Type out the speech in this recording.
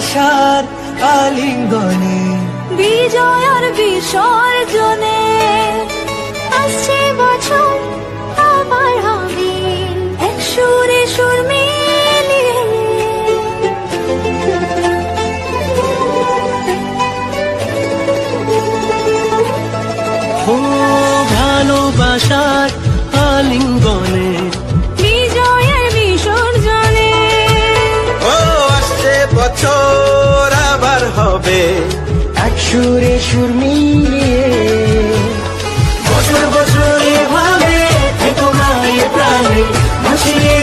আশার আলিঙ্গনে বিজয় আর বিসর্জনে হবে। এক সুরে সুর মিলিয়ে বছর বছর এভাবে থেকো না এ প্রাণে ভাসিয়ে